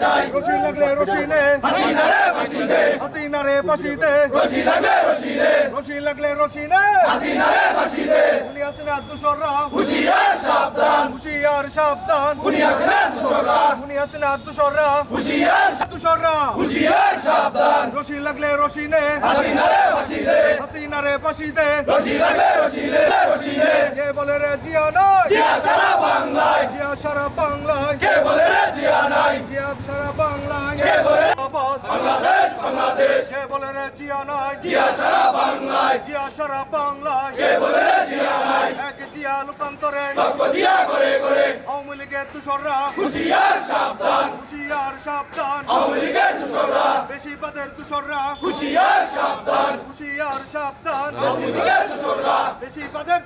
চাই। রশি লাগলে রশি নে। হাসিনা রে ফাঁসি দে। হাসিনা রে ফাঁসি দে। রশি লাগে রশি দে। রশি লাগলে রশি নে। হাসিনা রে ফাঁসি দে। উনি হাসিনা দুশররা হুশিয়ার সাবধান। হুশিয়ার সাবধান। উনি আসলে দুশোরা উনি হাসিনা দুশররা হুশিয়ার দুশররা হুশিয়ার সাবধান। রশি লাগলে রশি নে। হাসিনা রে ফাঁসি দে। হাসিনা রে ফাঁসি দে। রশি লাগে রশি দে রশি দে। কে বলে রে জিয়া নাই জিয়া সারা বাংলায়। জিয়া সারা বাংলায়। কে বলে জিয়া নাই। জিয়া সারা বাংলায় কে বলে? বাংলাদেশ বাংলাদেশ। কে বলে রে জিয়া নাই? জিয়া সারা বাংলায়। জিয়া সারা বাংলায়। কে বলে রে জিয়া নাই? এক জিয়া লোকান্তরে লক্ষ্য দিয়া করে করে। আওয়ামী লীগের দুশররা হুশিয়ার সাবধান। হুশিয়ার সাবধান। আওয়ামী লীগের দুশোরা বেশি পদের দুশররা হুশিয়ার সাবধান। হুশিয়ার সাবধান। আওয়ামী লীগের দুশোরা বেশি পদের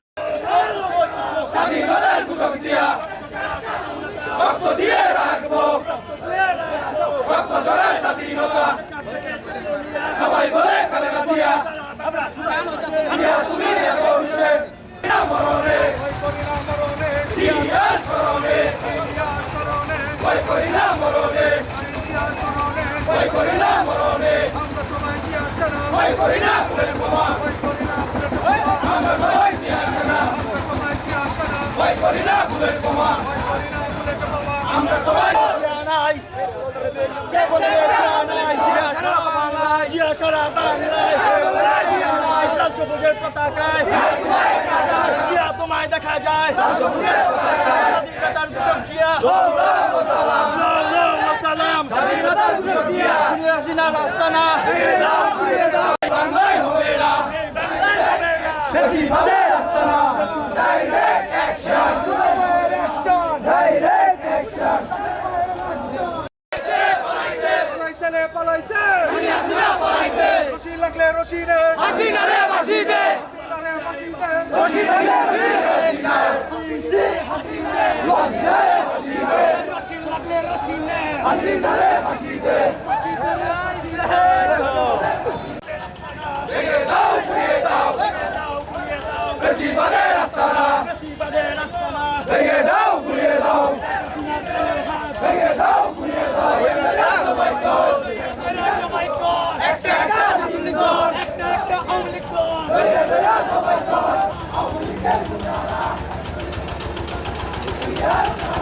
সবাই বলে জিয়া জিয়া তুমি একুশে জিয়া মরণে। মরণে স্মরণে। ভয় করি না মরণে। ভয় করি না মরণে। ভয় করি না ফুলের বোমা ভয় করি না বুলেট বোমা। আমরা সবাই জিয়ার সেনা আমরা সবাই জিয়ার সেনা ভয় করি না ফুলের বোমা ভয় করি না বুলেট বোমা। আমরা সবাই নাই কে বলে জিয়া নাই জিয়া সারা বাংলায় জিয়া সারা বাংলায় সবুজের পতাকায় জিয়া তোমায় দেখা যায়। স্বাধীনতার ঘোষক জিয়া। সালাম। স্বাধীনতার ঘোষক জিয়া হাসিনা রাস্তানা বাংলায় হবে না বাংলায় হবে না বেশিরভাগের আস্তানা ডাইরেক্ট অ্যাকশন ডাইরেক্ট অ্যাকশন পালাইছে রে, পালাইছে। রশি লাগলে রশি নে। হাসিনা রে দে হাসিনা রে হাসিনা রশি লাগলে রশি নে হাসিনা রে দে Yeah.